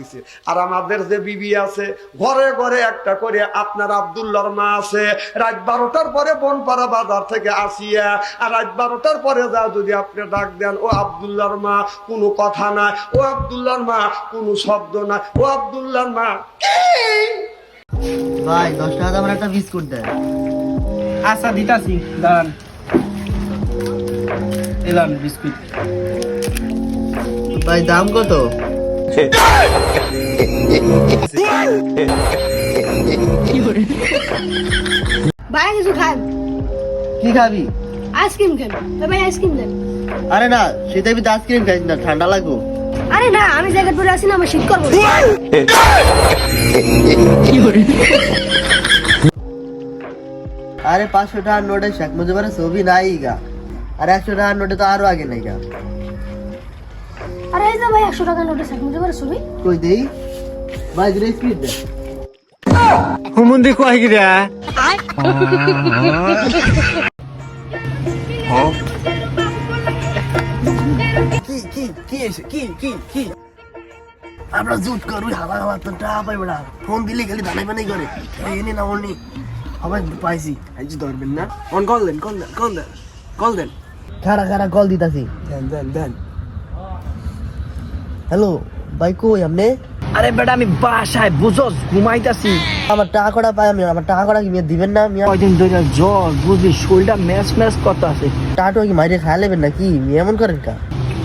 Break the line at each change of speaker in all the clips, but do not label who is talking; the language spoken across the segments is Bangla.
দিছে। আর আমাদের যে বিবি আছে ঘরে ঘরে একটা করে আপনার আবদুল্লার মা আছে রাত বারোটার পরে বনপাড়া বাজার থেকে আসিয়া আর রাত বারোটার পরে যা যদি আপনি ডাক দেন ও আবদুল্লার মা কোনো কথা নাই। ও আবদুল্লার মা কোনো শব্দ নাই। ও আবদুল্লার মা
ভাই দশ টাকা আমার একটা বিস্কুট দেন।
আচ্ছা দিতাছি দাঁড়ান। এলাম বিস্কুট।
ভাই দাম কত?
ভাই কিছু খান।
কি খাবি?
আইসক্রিম খান। ভাই আইসক্রিম দেন।
আরে না শীতের ভিতরে আইসক্রিম খাইস না ঠান্ডা লাগবো।
আরে না আমি জায়গা পরে আছি না আমার শীত করব
আরে পাঁচশো টাকার নোটে শেখ মুজিবের ছবি নাই গা আর একশো টাকার নোটে তো আরও আগে নাই গা
আরে এই যে ভাই একশো টাকা নোটে শেখ মুজিবের ছবি
কই দেই? ভাই দুটো স্পিড দে।
হুমুন্দি কয় গিরা
কি কি কি এসে কি কি কি? আমরা জুট করুই হাওয়া হাওয়া তো টাকা পাই বেড়া। ফোন দিলে খালি দানাই বানাই করে। এই এনে না। অনি সবাই পাইছি।
এই যে ধরবেন না। অন কল দেন কল দেন কল দেন কল দেন।
খারা খারা কল দিতাছি।
দেন দেন দেন।
হ্যালো ভাই কই আপনি?
আরে বেটা আমি বাসায় বুঝস ঘুমাইতাছি।
আমার টাকা কটা পাই আমি আমার টাকা কটা কি মিয়া দিবেন না মিয়া?
কয়দিন ধরে জ্বর বুঝলি শরীরটা ম্যাচ ম্যাচ করতে আছে
টাকা কি মাইরে খাই নেবেন নাকি? এমন করেন কা?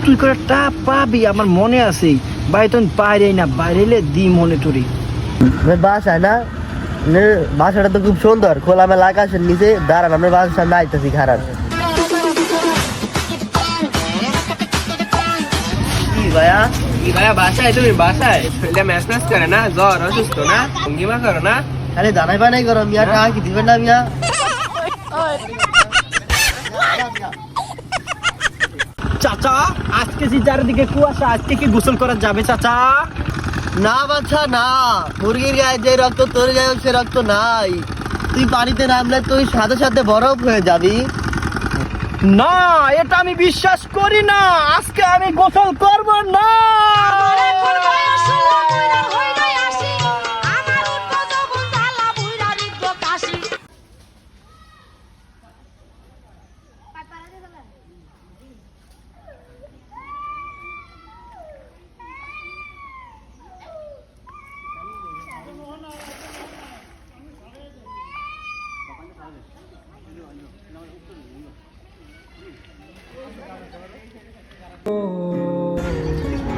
তুই করে টা পাবি আমার মনে আছে। ভাই তখন বাইরে না বাইরে এলে দি মনে তোরি।
বাসায় না? বাসাটা তো খুব সুন্দর খোলামেলা আকাশের নিচে। দাঁড়ান আপনার বাসার সামনে আইতেছি খারাপ। ভাইয়া?
ভাইয়া বাসায় তুমি বাসায়। ম্যাচ ম্যাচ করে না জ্বর অসুস্থ না ভঙ্গিমা করো না।
খালি দানাই বানাই করো মিয়া টাকা কি দিবেন না মিয়া?
চাচা আজকে যে চারিদিকে কুয়াশা আজকে কি গোসল করা যাবে চাচা?
না বাচ্চা না। মুরগির গায়ে যে রক্ত তোর গায়ে সে রক্ত নাই। তুই পানিতে নামলে তুই সাথে সাথে বরফ হয়ে যাবি।
না এটা আমি বিশ্বাস করি না। আজকে আমি গোসল করব না।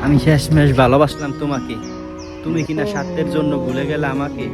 আমি শেষমেশ ভালোবাসলাম তোমাকে। তুমি কিনা স্বার্থের জন্য ভুলে গেলে আমাকে।